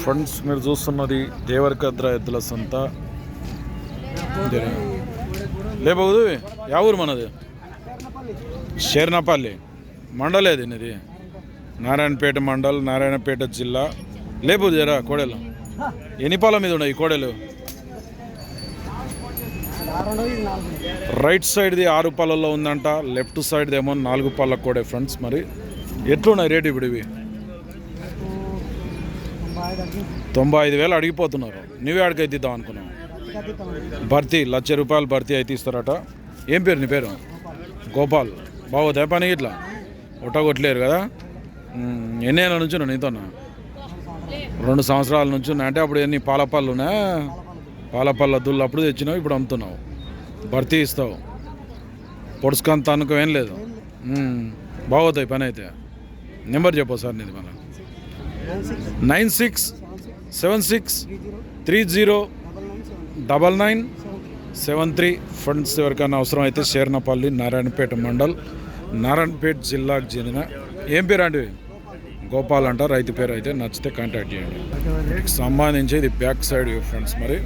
Friends మీరు చూస్తున్నది దేవరకద్ర ఎద్దుల సంత. లేబోదు యా ఊరు మనది? షేర్నపల్లి. మండలే ఏది ఇది నారాయణపేట మండల్ నారాయణపేట జిల్లా. లేబోదు జరా కోడెలు. ఎన్ని పాల మీద ఉన్నాయి కోడెలు? రైట్ సైడ్ది ఆరు పాలల్లో ఉందంట లెఫ్ట్ సైడ్ది ఏమో నాలుగు పాల కోడే ఫ్రెండ్స్. మరి ఎట్లున్నాయి రేటు ఇప్పుడు ఇవి? తొంభై ఐదు వేలు అడిగిపోతున్నారు. నువ్వే అడిగైతే ఇద్దాం అనుకున్నావు. భర్తీ లక్ష రూపాయలు భర్తీ అయితే ఇస్తారట. ఏం పేరు నీ పేరు? గోపాల్. బాగోదా పని ఇట్లా? ఒట్టగొట్టలేరు కదా? ఎన్ని ఏళ్ళ నుంచి నీతో? రెండు సంవత్సరాల నుంచి అంటే అప్పుడు ఎన్ని పాలపళ్ళు ఉన్నాయా? పాలపళ్ళ దుళ్ళు అప్పుడు తెచ్చినావు ఇప్పుడు అమ్ముతున్నావు. భర్తీ ఇస్తావు. పొడుచుకొని తనుకో ఏం లేదు. బాగోతాయి పని అయితే. నెంబర్ చెప్పు సార్ నీది మన nine six seven six three zero double nine seven three funds ఎవరికైనా అవసరం అయితే షేర్నపల్లి నారాయణపేట మండల్ నారాయణపేట జిల్లాకు చెందిన ఏం పేరు అండి? గోపాల్ అంట రైతు పేరు అయితే నచ్చితే కాంటాక్ట్ చేయండి. సంబంధించి ఇది బ్యాక్ సైడ్ ఫ్రెండ్స్ మరి.